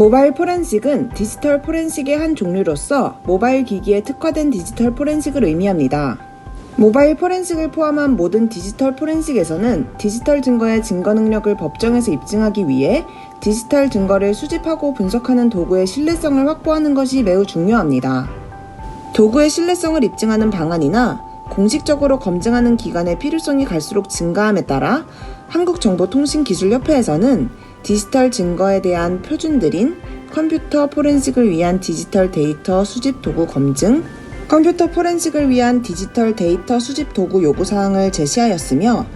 모바일 포렌식은 디지털 포렌식의 한 종류로서 모바일 기기에 특화된 디지털 포렌식을 의미합니다. 모바일 포렌식을 포함한 모든 디지털 포렌식에서는 디지털 증거의 증거 능력을 법정에서 입증하기 위해 디지털 증거를 수집하고 분석하는 도구의 신뢰성을 확보하는 것이 매우 중요합니다. 도구의 신뢰성을 입증하는 방안이나 공식적으로 검증하는 기관의 필요성이 갈수록 증가함에 따라 한국정보통신기술협회에서는 디지털 증거에 대한 표준들인 컴퓨터 포렌식을 위한 디지털 데이터 수집 도구 검증, 컴퓨터 포렌식을 위한 디지털 데이터 수집 도구 요구 사항을 제시하였으며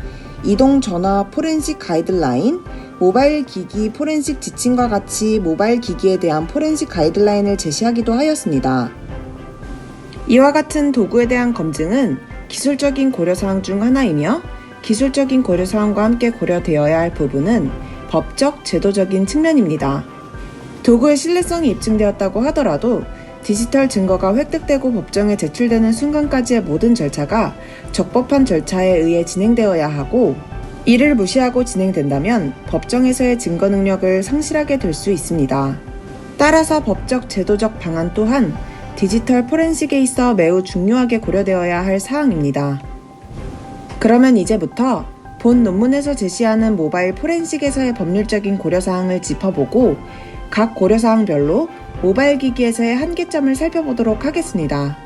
이동 전화 포렌식 가이드라인, 모바일 기기 포렌식 지침과 같이 모바일 기기에 대한 포렌식 가이드라인을 제시하기도 하였습니다. 이와 같은 도구에 대한 검증은 기술적인 고려사항 중 하나이며 기술적인 고려사항과 함께 고려되어야 할 부분은 법적, 제도적인 측면입니다. 도구의 신뢰성이 입증되었다고 하더라도 디지털 증거가 획득되고 법정에 제출되는 순간까지의 모든 절차가 적법한 절차에 의해 진행되어야 하고 이를 무시하고 진행된다면 법정에서의 증거 능력을 상실하게 될 수 있습니다. 따라서 법적, 제도적 방안 또한 디지털 포렌식에 있어 매우 중요하게 고려되어야 할 사항입니다. 그러면 이제부터 본 논문에서 제시하는 모바일 포렌식에서의 법률적인 고려사항을 짚어보고 각 고려사항별로 모바일 기기에서의 한계점을 살펴보도록 하겠습니다.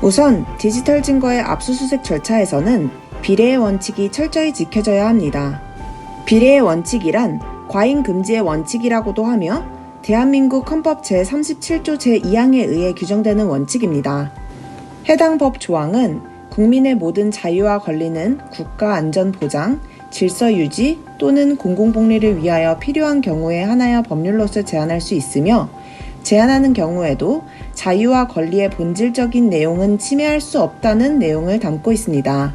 우선 디지털 증거의 압수수색 절차에서는 비례의 원칙이 철저히 지켜져야 합니다. 비례의 원칙이란 과잉 금지의 원칙이라고도 하며 대한민국 헌법 제37조 제2항에 의해 규정되는 원칙입니다. 해당 법 조항은 국민의 모든 자유와 권리는 국가 안전 보장, 질서 유지 또는 공공복리를 위하여 필요한 경우에 하나여 법률로서 제한할 수 있으며 제한하는 경우에도 자유와 권리의 본질적인 내용은 침해할 수 없다는 내용을 담고 있습니다.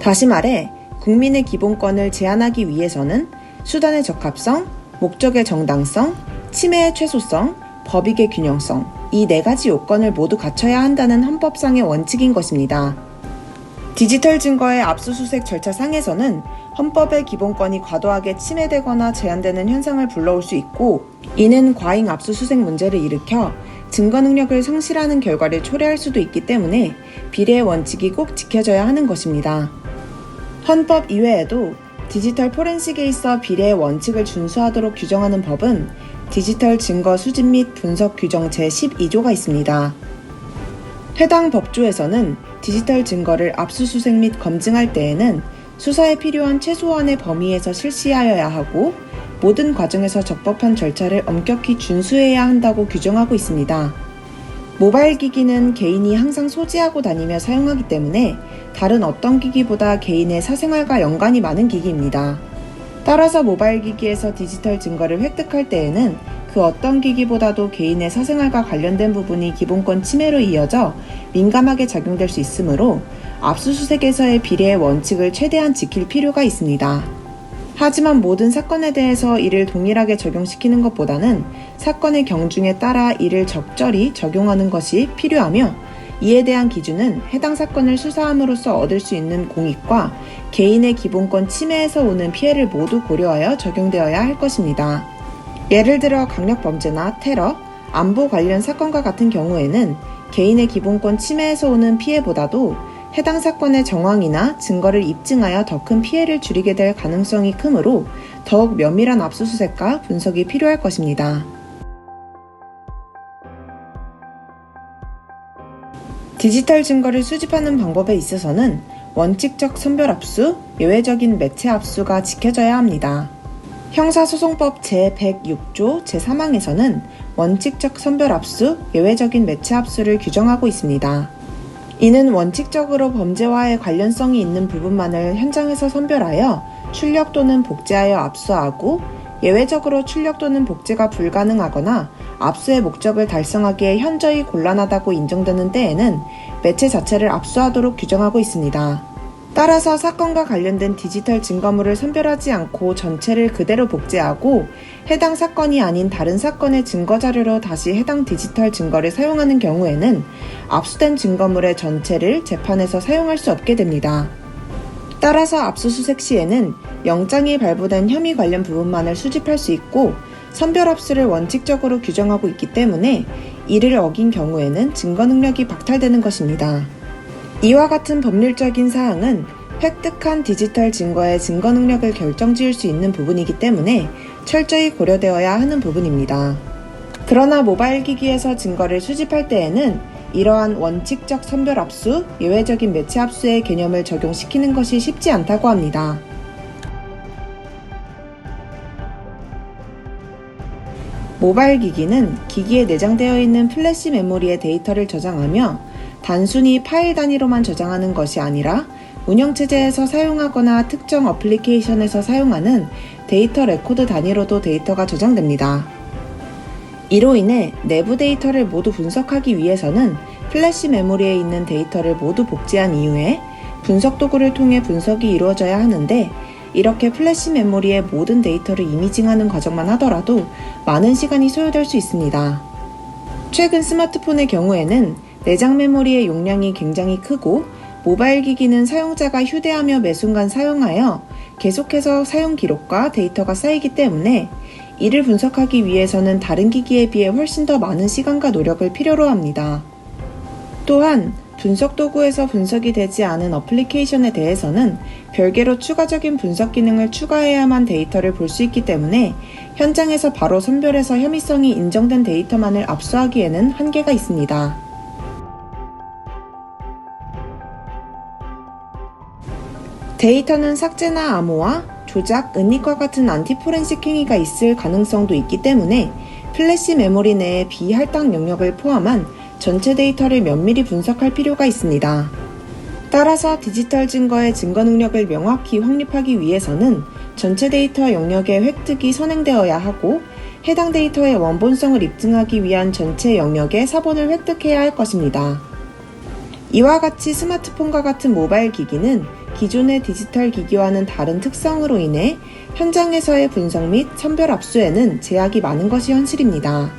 다시 말해 국민의 기본권을 제한하기 위해서는 수단의 적합성, 목적의 정당성, 침해의 최소성, 법익의 균형성 이 네 가지 요건을 모두 갖춰야 한다는 헌법상의 원칙인 것입니다. 디지털 증거의 압수수색 절차상에서는 헌법의 기본권이 과도하게 침해되거나 제한되는 현상을 불러올 수 있고 이는 과잉 압수수색 문제를 일으켜 증거 능력을 상실하는 결과를 초래할 수도 있기 때문에 비례의 원칙이 꼭 지켜져야 하는 것입니다. 헌법 이외에도 디지털 포렌식에 있어 비례의 원칙을 준수하도록 규정하는 법은 디지털 증거 수집 및 분석 규정 제12조가 있습니다. 해당 법조에서는 디지털 증거를 압수수색 및 검증할 때에는 수사에 필요한 최소한의 범위에서 실시하여야 하고 모든 과정에서 적법한 절차를 엄격히 준수해야 한다고 규정하고 있습니다. 모바일 기기는 개인이 항상 소지하고 다니며 사용하기 때문에 다른 어떤 기기보다 개인의 사생활과 연관이 많은 기기입니다. 따라서 모바일 기기에서 디지털 증거를 획득할 때에는 그 어떤 기기보다도 개인의 사생활과 관련된 부분이 기본권 침해로 이어져 민감하게 작용될 수 있으므로 압수수색에서의 비례의 원칙을 최대한 지킬 필요가 있습니다. 하지만 모든 사건에 대해서 이를 동일하게 적용시키는 것보다는 사건의 경중에 따라 이를 적절히 적용하는 것이 필요하며 이에 대한 기준은 해당 사건을 수사함으로써 얻을 수 있는 공익과 개인의 기본권 침해에서 오는 피해를 모두 고려하여 적용되어야 할 것입니다. 예를 들어 강력범죄나 테러, 안보 관련 사건과 같은 경우에는 개인의 기본권 침해에서 오는 피해보다도 해당 사건의 정황이나 증거를 입증하여 더 큰 피해를 줄이게 될 가능성이 크므로 더욱 면밀한 압수수색과 분석이 필요할 것입니다. 디지털 증거를 수집하는 방법에 있어서는 원칙적 선별 압수, 예외적인 매체 압수가 지켜져야 합니다. 형사소송법 제106조 제3항에서는 원칙적 선별 압수, 예외적인 매체 압수를 규정하고 있습니다. 이는 원칙적으로 범죄와의 관련성이 있는 부분만을 현장에서 선별하여 출력 또는 복제하여 압수하고 예외적으로 출력 또는 복제가 불가능하거나 압수의 목적을 달성하기에 현저히 곤란하다고 인정되는 때에는 매체 자체를 압수하도록 규정하고 있습니다. 따라서 사건과 관련된 디지털 증거물을 선별하지 않고 전체를 그대로 복제하고 해당 사건이 아닌 다른 사건의 증거 자료로 다시 해당 디지털 증거를 사용하는 경우에는 압수된 증거물의 전체를 재판에서 사용할 수 없게 됩니다. 따라서 압수수색 시에는 영장이 발부된 혐의 관련 부분만을 수집할 수 있고 선별 압수를 원칙적으로 규정하고 있기 때문에 이를 어긴 경우에는 증거 능력이 박탈되는 것입니다. 이와 같은 법률적인 사항은 획득한 디지털 증거의 증거 능력을 결정 지을 수 있는 부분이기 때문에 철저히 고려되어야 하는 부분입니다. 그러나 모바일 기기에서 증거를 수집할 때에는 이러한 원칙적 선별 압수, 예외적인 매체 압수의 개념을 적용시키는 것이 쉽지 않다고 합니다. 모바일 기기는 기기에 내장되어 있는 플래시 메모리의 데이터를 저장하며 단순히 파일 단위로만 저장하는 것이 아니라 운영체제에서 사용하거나 특정 어플리케이션에서 사용하는 데이터 레코드 단위로도 데이터가 저장됩니다. 이로 인해 내부 데이터를 모두 분석하기 위해서는 플래시 메모리에 있는 데이터를 모두 복제한 이후에 분석 도구를 통해 분석이 이루어져야 하는데 이렇게 플래시 메모리의 모든 데이터를 이미징하는 과정만 하더라도 많은 시간이 소요될 수 있습니다. 최근 스마트폰의 경우에는 내장 메모리의 용량이 굉장히 크고 모바일 기기는 사용자가 휴대하며 매 순간 사용하여 계속해서 사용 기록과 데이터가 쌓이기 때문에 이를 분석하기 위해서는 다른 기기에 비해 훨씬 더 많은 시간과 노력을 필요로 합니다. 또한 분석 도구에서 분석이 되지 않은 어플리케이션에 대해서는 별개로 추가적인 분석 기능을 추가해야만 데이터를 볼 수 있기 때문에 현장에서 바로 선별해서 혐의성이 인정된 데이터만을 압수하기에는 한계가 있습니다. 데이터는 삭제나 암호화, 조작, 은닉과 같은 안티포렌식 행위가 있을 가능성도 있기 때문에 플래시 메모리 내의 비할당 영역을 포함한 전체 데이터를 면밀히 분석할 필요가 있습니다. 따라서 디지털 증거의 증거 능력을 명확히 확립하기 위해서는 전체 데이터 영역의 획득이 선행되어야 하고 해당 데이터의 원본성을 입증하기 위한 전체 영역의 사본을 획득해야 할 것입니다. 이와 같이 스마트폰과 같은 모바일 기기는 기존의 디지털 기기와는 다른 특성으로 인해 현장에서의 분석 및 선별 압수에는 제약이 많은 것이 현실입니다.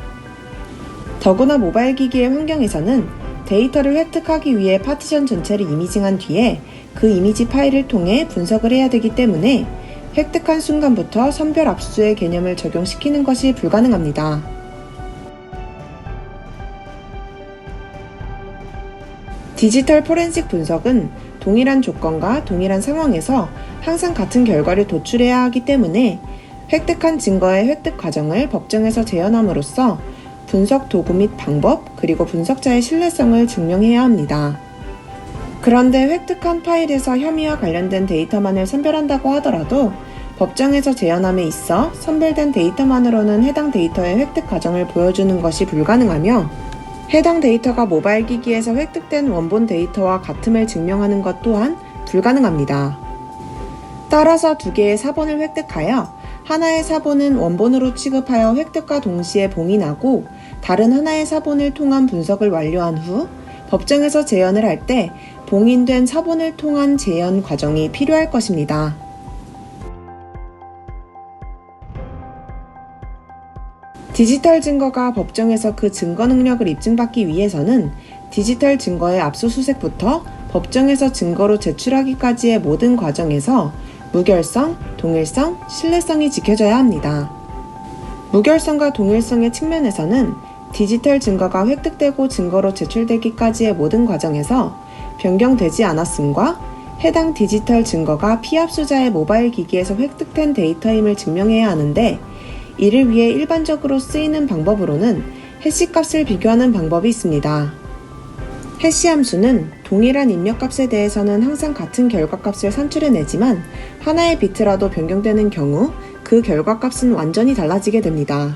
더구나 모바일 기기의 환경에서는 데이터를 획득하기 위해 파티션 전체를 이미징한 뒤에 그 이미지 파일을 통해 분석을 해야 되기 때문에 획득한 순간부터 선별 압수의 개념을 적용시키는 것이 불가능합니다. 디지털 포렌식 분석은 동일한 조건과 동일한 상황에서 항상 같은 결과를 도출해야 하기 때문에 획득한 증거의 획득 과정을 법정에서 재현함으로써 분석 도구 및 방법, 그리고 분석자의 신뢰성을 증명해야 합니다. 그런데 획득한 파일에서 혐의와 관련된 데이터만을 선별한다고 하더라도 법정에서 재현함에 있어 선별된 데이터만으로는 해당 데이터의 획득 과정을 보여주는 것이 불가능하며 해당 데이터가 모바일 기기에서 획득된 원본 데이터와 같음을 증명하는 것 또한 불가능합니다. 따라서 두 개의 사본을 획득하여 하나의 사본은 원본으로 취급하여 획득과 동시에 봉인하고 다른 하나의 사본을 통한 분석을 완료한 후 법정에서 재현을 할 때 봉인된 사본을 통한 재현 과정이 필요할 것입니다. 디지털 증거가 법정에서 그 증거 능력을 입증받기 위해서는 디지털 증거의 압수수색부터 법정에서 증거로 제출하기까지의 모든 과정에서 무결성, 동일성, 신뢰성이 지켜져야 합니다. 무결성과 동일성의 측면에서는 디지털 증거가 획득되고 증거로 제출되기까지의 모든 과정에서 변경되지 않았음과 해당 디지털 증거가 피압수자의 모바일 기기에서 획득된 데이터임을 증명해야 하는데 이를 위해 일반적으로 쓰이는 방법으로는 해시값을 비교하는 방법이 있습니다. 해시 함수는 동일한 입력값에 대해서는 항상 같은 결과값을 산출해내지만 하나의 비트라도 변경되는 경우 그 결과값은 완전히 달라지게 됩니다.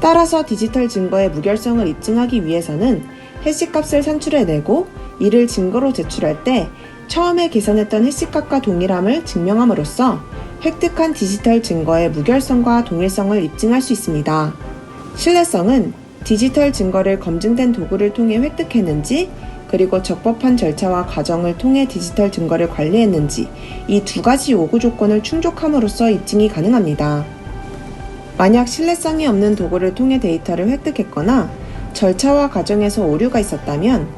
따라서 디지털 증거의 무결성을 입증하기 위해서는 해시값을 산출해내고 이를 증거로 제출할 때 처음에 계산했던 해시값과 동일함을 증명함으로써 획득한 디지털 증거의 무결성과 동일성을 입증할 수 있습니다. 신뢰성은 디지털 증거를 검증된 도구를 통해 획득했는지 그리고 적법한 절차와 과정을 통해 디지털 증거를 관리했는지 이 두 가지 요구 조건을 충족함으로써 입증이 가능합니다. 만약 신뢰성이 없는 도구를 통해 데이터를 획득했거나 절차와 과정에서 오류가 있었다면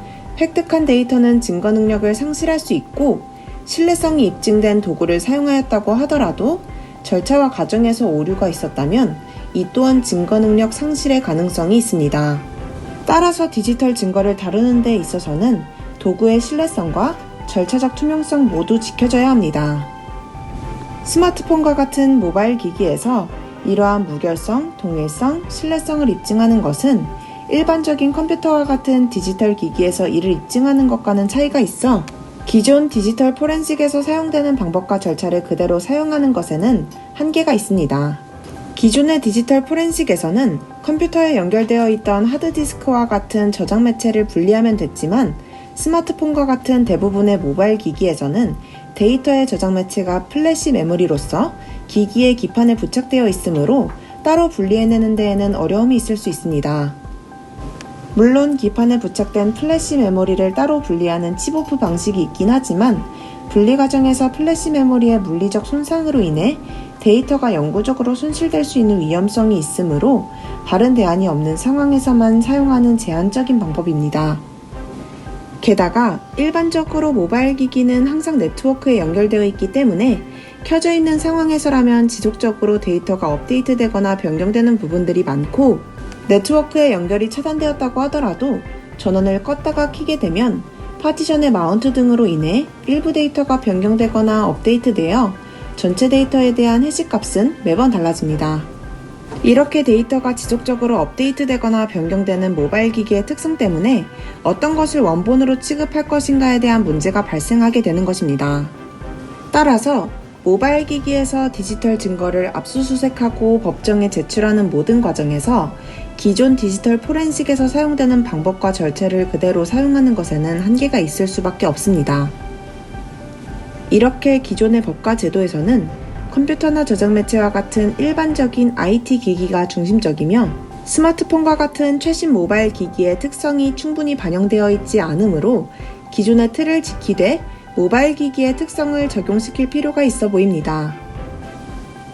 획득한 데이터는 증거 능력을 상실할 수 있고 신뢰성이 입증된 도구를 사용하였다고 하더라도 절차와 과정에서 오류가 있었다면 이 또한 증거 능력 상실의 가능성이 있습니다. 따라서 디지털 증거를 다루는 데 있어서는 도구의 신뢰성과 절차적 투명성 모두 지켜져야 합니다. 스마트폰과 같은 모바일 기기에서 이러한 무결성, 동일성, 신뢰성을 입증하는 것은 일반적인 컴퓨터와 같은 디지털 기기에서 이를 입증하는 것과는 차이가 있어 기존 디지털 포렌식에서 사용되는 방법과 절차를 그대로 사용하는 것에는 한계가 있습니다. 기존의 디지털 포렌식에서는 컴퓨터에 연결되어 있던 하드디스크와 같은 저장 매체를 분리하면 됐지만 스마트폰과 같은 대부분의 모바일 기기에서는 데이터의 저장 매체가 플래시 메모리로서 기기의 기판에 부착되어 있으므로 따로 분리해내는 데에는 어려움이 있을 수 있습니다. 물론 기판에 부착된 플래시 메모리를 따로 분리하는 칩오프 방식이 있긴 하지만 분리 과정에서 플래시 메모리의 물리적 손상으로 인해 데이터가 영구적으로 손실될 수 있는 위험성이 있으므로 다른 대안이 없는 상황에서만 사용하는 제한적인 방법입니다. 게다가 일반적으로 모바일 기기는 항상 네트워크에 연결되어 있기 때문에 켜져 있는 상황에서라면 지속적으로 데이터가 업데이트되거나 변경되는 부분들이 많고 네트워크에 연결이 차단되었다고 하더라도 전원을 껐다가 켜게 되면 파티션의 마운트 등으로 인해 일부 데이터가 변경되거나 업데이트되어 전체 데이터에 대한 해시 값은 매번 달라집니다. 이렇게 데이터가 지속적으로 업데이트되거나 변경되는 모바일 기기의 특성 때문에 어떤 것을 원본으로 취급할 것인가에 대한 문제가 발생하게 되는 것입니다. 따라서 모바일 기기에서 디지털 증거를 압수수색하고 법정에 제출하는 모든 과정에서 기존 디지털 포렌식에서 사용되는 방법과 절차를 그대로 사용하는 것에는 한계가 있을 수밖에 없습니다. 이렇게 기존의 법과 제도에서는 컴퓨터나 저장 매체와 같은 일반적인 IT 기기가 중심적이며 스마트폰과 같은 최신 모바일 기기의 특성이 충분히 반영되어 있지 않으므로 기존의 틀을 지키되 모바일 기기의 특성을 적용시킬 필요가 있어 보입니다.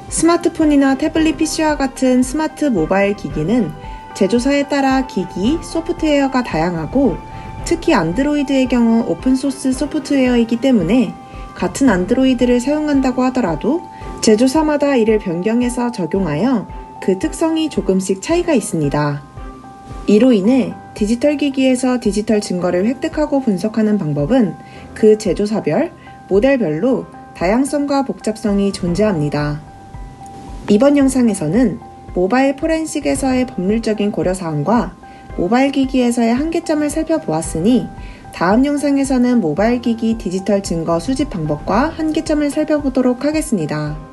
스마트폰이나 태블릿 PC와 같은 스마트 모바일 기기는 제조사에 따라 기기, 소프트웨어가 다양하고 특히 안드로이드의 경우 오픈소스 소프트웨어이기 때문에 같은 안드로이드를 사용한다고 하더라도 제조사마다 이를 변경해서 적용하여 그 특성이 조금씩 차이가 있습니다. 이로 인해 디지털 기기에서 디지털 증거를 획득하고 분석하는 방법은 그 제조사별, 모델별로 다양성과 복잡성이 존재합니다. 이번 영상에서는 모바일 포렌식에서의 법률적인 고려사항과 모바일 기기에서의 한계점을 살펴보았으니 다음 영상에서는 모바일 기기 디지털 증거 수집 방법과 한계점을 살펴보도록 하겠습니다.